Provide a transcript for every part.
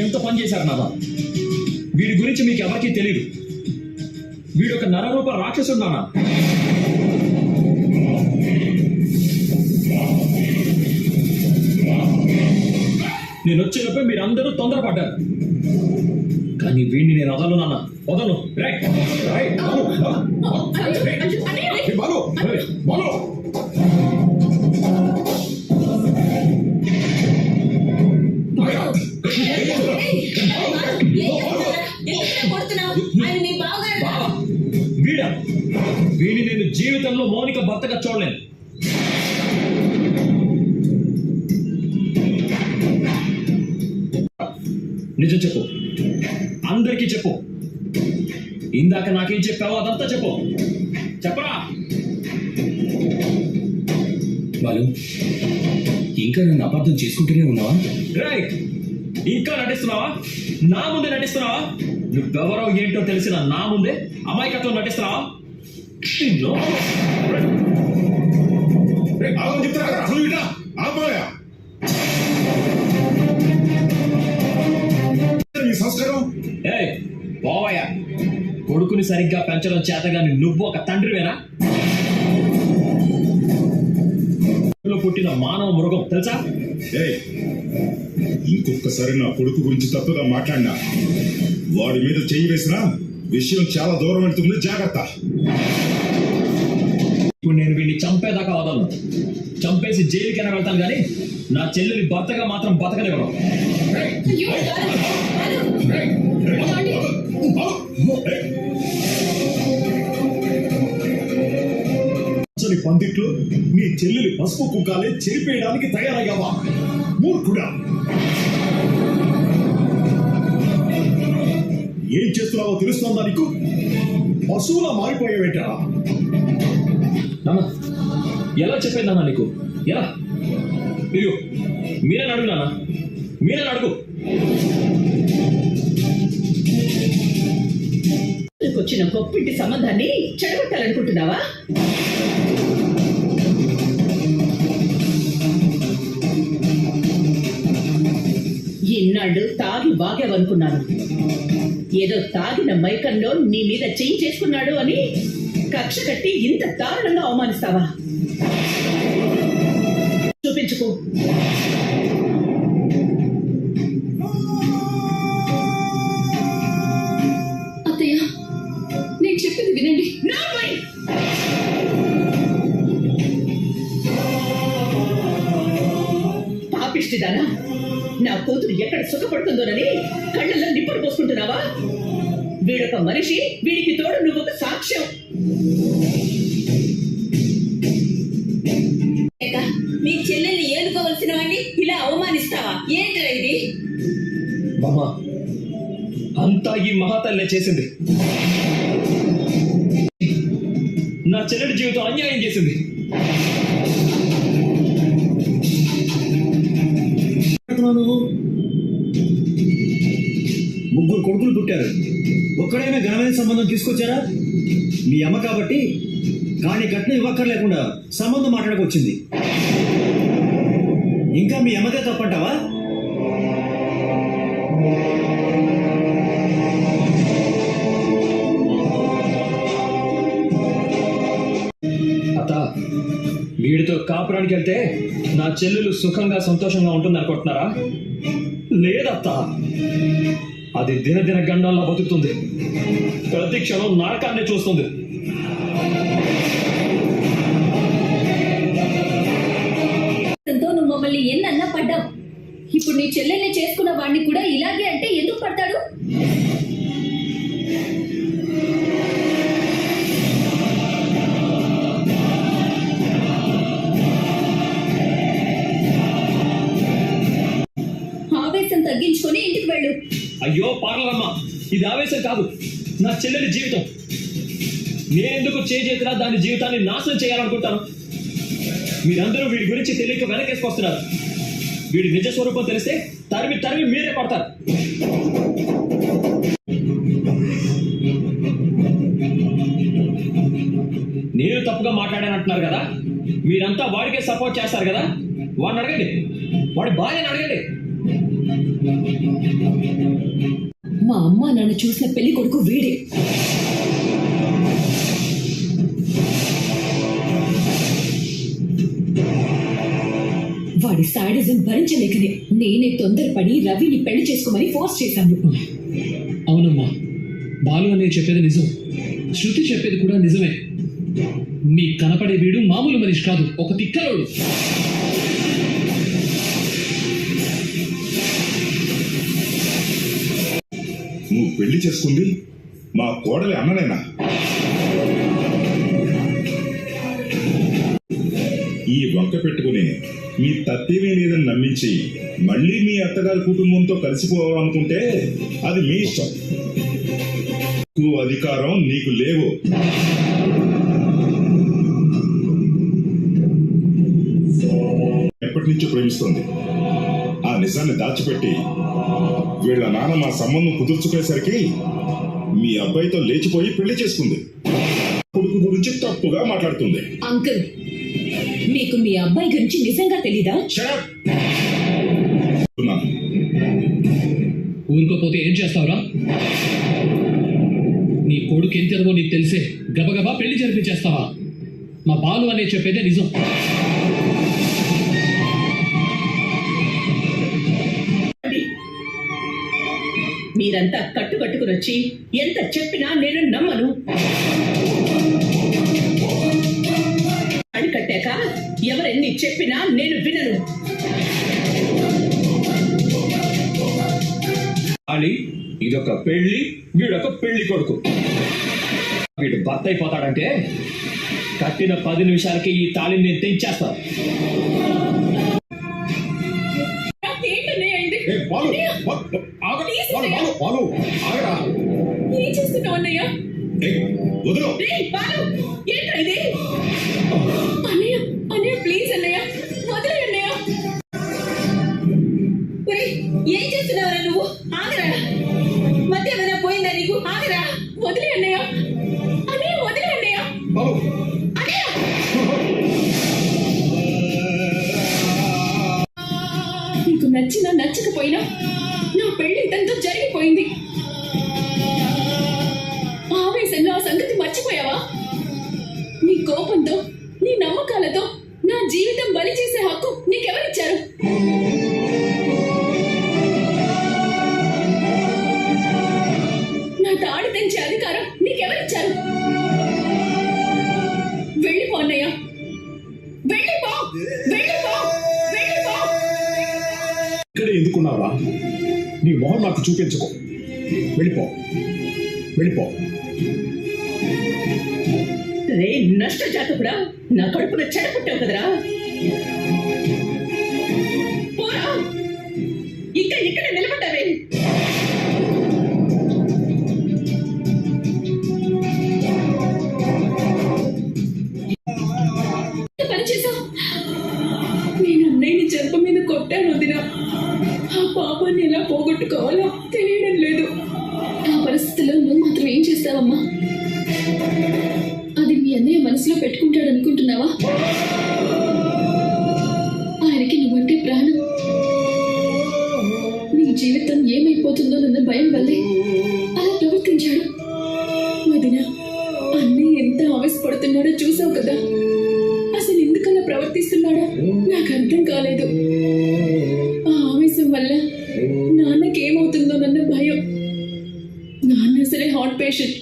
ఎంత పని చేశారు నాన్న? వీడి గురించి మీకు ఎవరికీ తెలియదు వీడు ఒక నరరూప రాక్షసుడు నాన్న. నేను వచ్చేటప్పుడు మీరు అందరూ తొందరపడ్డారు. కానీ వీడిని నేను వదలను నాన్న. వదలను. రైట్ రేయ్, కొడుతున్నావు? ఆయన నీ బావగారు బావా వీడా. వీడిని నేను జీవితంలో మౌనిక భర్తగా చూడలేను. నిజం చెప్పు. అందరికీ చెప్పు. ఇందాక నాకేం చెప్పావో అదంతా చెప్పు. చెప్పరా? బాలు ఇంకా నన్ను అబద్ధం చేసుకుంటూనే ఉన్నావా? రైట్. ఇంకా నటిస్తున్నావా? నా ముందే నటిస్తున్నావా? నువ్వెవరో ఏంటో తెలిసిన నా ముందే అమాయకత్వం నటిస్తున్నావా? అసలు సంస్కారం? పోవయ్యా. కొడుకుని సరిగ్గా పెంచడం చేతగాని నువ్వు ఒక తండ్రివేనా? పుట్టిన మానవ మృగం తెలుసా? ఏయ్, ఇంకొకసారి నా కొడుకు గురించి తప్పుగా మాట్లాడినా. వాడి మీద చెయ్యి వేసినా విషయం చాలా దూరం వెళ్తుంది జాగ్రత్త. ఇప్పుడు నేను వీడిని చంపేదాకా వదలను. చంపేసి జైలుకైనా వెళ్తాను కానీ నా చెల్లెలి భర్తగా మాత్రం బతకనివ్వను. పందిట్లో నీ చెల్లెలి పసుపు కుంకాలే చెరిపేయడానికి తయారయ్యావా? మూర్ఖుడా! ఏం చేస్తున్నావో తెలుస్తుందా నీకు? పశువులా మారిపోయావేంటా? నాన్న ఎలా చెప్పేది నాన్న నీకు? ఎలా? ఇదిగో మీరే అడుగు నాన్న. మీరే అడుగు వచ్చిన గొప్పింటి సంబంధాన్ని చెడగొట్టాలనుకుంటున్నావా? ఇన్నాళ్ళు తాగి బాగావనుకున్నాను ఏదో తాగిన మైకంలో నీ మీద చెయ్యి చేసుకున్నాడు అని కక్ష కట్టి ఇంత దారుణంగా అవమానిస్తావా? చూపించుకో. సుఖపడుతుందోనని కళ్ళల్లో నిప్పులు పోసుకుంటున్నావా? వీడొక మనిషి వీడికి తోడు నువ్వు ఒక సాక్ష్యం మీ చెల్లెల్ని ఏనుకోవలసిన వాడిని ఇలా అవమానిస్తావా? ఏంటరా ఇది? బామ్మ అంతా ఈ మహాతల్లే చేసింది. నా చెల్లెడి జీవితం అన్యాయం చేసింది. పుట్టారు ఒక్కడైనా ఘనమైన సంబంధం తీసుకొచ్చారా? మీ అమ్మ కాబట్టి కానీ కట్నం ఇవ్వక్కర్లేకుండా సంబంధం మాట్లాడకొచ్చింది. ఇంకా మీ అమ్మదే తప్పంటావా? అత్త వీడితో కాపురానికి వెళ్తే నా చెల్లెలు సుఖంగా సంతోషంగా ఉంటుంది అనుకుంటున్నారా లేదత్త. అది దినదిన గండాల్లో బతుకుతుంది. ప్రతి క్షణం నరకాన్ని చూస్తుంది. నువ్వు మమ్మల్ని ఎన్నన్నా పడ్డావు. ఇప్పుడు నీ చెల్లెల్ని చేసుకున్న వాడిని కూడా ఇలాగే అంటే ఎందుకు పడతాడు? అయ్యో పార్లరమ్మ ఇది ఆవేశం కాదు. నా చెల్లెలి జీవితం. నేనెందుకు చేజేతులా దాని జీవితాన్ని నాశనం చేయాలనుకుంటాను? మీరందరూ వీడి గురించి తెలియక వెనకేసుకొస్తున్నారు వీడి నిజ స్వరూపం తెలిస్తే తరిమి తరిమి మీరే పడతారు. నేను తప్పుగా మాట్లాడానంటున్నారు కదా? మీరంతా వాడికే సపోర్ట్ చేస్తారు కదా? వాడిని అడగండి. వాడి భార్యను అడగండి. మా అమ్మ నన్ను చూసిన పెళ్ళి కొడుకు వీడే. వాడి సాడిజం భరించలేకనే నేనే తొందరపడి రవిని పెళ్ళి చేసుకోమని ఫోర్స్ చేశాను. అవునమ్మా బాలు అనేది చెప్పేది నిజం. శృతి చెప్పేది కూడా నిజమే. మీ కనపడే వీడు మామూలు మనిషి కాదు ఒక తిక్కలోడు. పెళ్ళి చేసుకుంది మా కోడలి అన్ననేనా. ఈ వంక పెట్టుకుని మీ తత్తివే లేదని నమ్మించి మళ్ళీ మీ అత్తగారి కుటుంబంతో కలిసిపోవాలనుకుంటే అది మీ ఇష్టం. నువ్వు అధికారం నీకు లేవు. ఎప్పటి నుంచో ప్రేమిస్తోంది. ఆ నిజాన్ని దాచిపెట్టి వీళ్ళ నాన్న మా సంబంధం కుదుర్చుకునేసరికి మీ అబ్బాయితో లేచిపోయి పెళ్ళి చేసుకుంది. కొడుకు గురించి తప్పుగా మాట్లాడుతుంది. అంకుల్ మీకు మీ అబ్బాయి గురించి నిజంగా తెలీదా. ఊరుకోపోతే ఏం చేస్తావురా? నీ కొడుకు ఎంత ఎదగో నీకు తెలిసే గబగబా పెళ్ళి జరిపించేస్తావా? మా బాలు అనే చెప్పేదే నిజం. మీరంతా కట్టుకట్టుకుని వచ్చి ఎంత చెప్పినా నేను నమ్మను. అడికట్టాక ఎవరెన్ని చెప్పినా నేను వినను. ali ఇదొక పెళ్ళి వీడొక పెళ్ళి కొడుకు. వీడు భర్త అయిపోతాడంటే కట్టిన పది నిమిషాలకి ఈ తాళిని నేను తెంచేస్తాను బాలు, ఏం చేస్తున్నావు అన్నయ్య? వదలు. బాలు, ఏంట్రా ఇది? అన్నయ్య అన్నయ్య ప్లీజ్ అన్నయ్య. వదిలే అన్నయ్య. ఏం చేస్తున్నావురా నువ్వు? ఆగరా. మధ్య ఏమైనా పోయిందా నీకు? ఆగరా. వదిలే అన్నయ్య. అన్నయ్య వదిలే అన్నయ్య. అన్నయ్య. నీకు నచ్చినా నచ్చకపోయినా నా పెళ్ళి ఇతనితో జరిగిపోయింది. ఆవేశంలో ఆ సంగతి మర్చిపోయావా? నీ కోపంతో నీ నమ్మకాలతో నా జీవితం బలి చేసే హక్కు నీకెవరిచ్చారు? నా తాడు తెంచే అధికారం నీకెవరిచ్చారు? వెళ్ళిపో అన్నయ్య. వెళ్ళిపో! వెళ్ళిపో! వెళ్ళిపో! ఇక్కడే ఎందుకున్నావా? నీ మొహం నాకు చూపించుకో. వెళ్ళిపో. వెళ్ళిపో. రే నష్ట జాతకుడా నా కడుపున చెడపుట్టావు కదరా. పాపాన్ని ఎలా పోగొట్టుకోవాలో తెలియడం లేదు. ఆ పరిస్థితిలో నువ్వు మాత్రం ఏం చేస్తావమ్మా? అది మీ అన్నయ్య మనసులో పెట్టుకుంటాడు అనుకుంటున్నావా? ఆయనకి నువ్వంటే ప్రాణం. నీ జీవితం ఏమైపోతుందోనన్న భయం వల్లే అలా ప్రవర్తించాడు. వదిన అన్నయ్య ఎంత ఆవేశపడుతున్నాడో చూసావు కదా? అసలు ఎందుకలా ప్రవర్తిస్తున్నాడో నాకు అర్థం కాలేదు. ఆ ఆవేశం వల్ల నాన్నకేమవుతుందోనన్న భయం. నాన్న అసలే హార్ట్ పేషెంట్.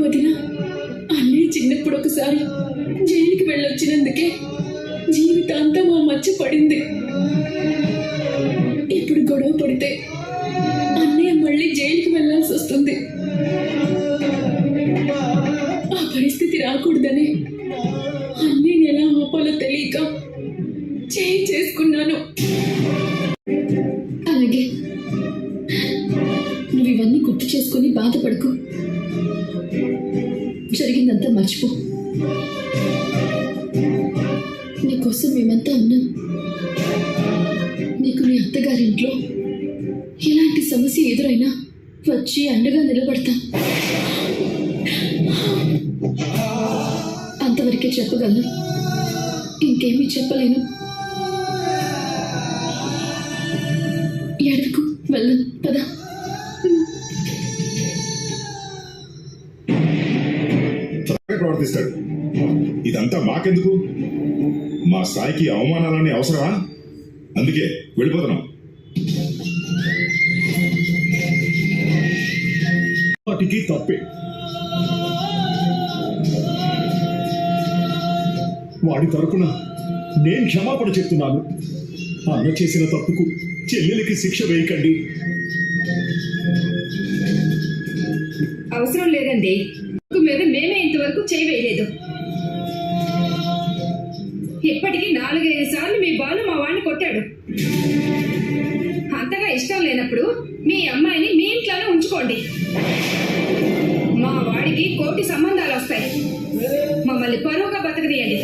వదిన అన్నయ్య చిన్నప్పుడు ఒకసారి జైలుకి వెళ్ళొచ్చినందుకే జీవితాంతం ఆ మచ్చ పడింది. ఇప్పుడు గొడవ పడితే అన్నయ్య మళ్ళీ జైలుకి వెళ్ళాల్సి వస్తుంది ఆ పరిస్థితి రాకూడదని జరిగిందంతా మర్చిపో. నీకోసం మేమంతా ఉన్నాం. నీకు మీ అత్తగారింట్లో ఎలాంటి సమస్య ఎదురైనా వచ్చి అండగా నిలబడతా. అంతవరకే చెప్పగలను. ఇంకేమీ చెప్పలేను. ఎడకు వెళ్ళను. పదా. ప్రవర్తిస్తాడు. ఇదంతా మాకెందుకు? మా స్థాయికి అవమానాలని అవసరమా? అందుకే వెళ్ళిపోతున్నాం. వాటికి తప్పే. వాడి తరపున నేను క్షమాపణ చెప్తున్నాను. అన్న చేసిన తప్పుకు చెల్లెలకి శిక్ష వేయకండి. అవసరం లేదండి. మీద మేమే ఇంతవరకు చేయవేయలేదు ఇప్పటికీ నాలుగైదు సార్లు మీ బాలు మా వాడిని కొట్టాడు. అంతగా ఇష్టం లేనప్పుడు మీ అమ్మాయిని మీ ఇంట్లోనే ఉంచుకోండి. మా వాడికి కోటి సంబంధాలు వస్తాయి. మమ్మల్ని పరువుగా బతకనీయండి.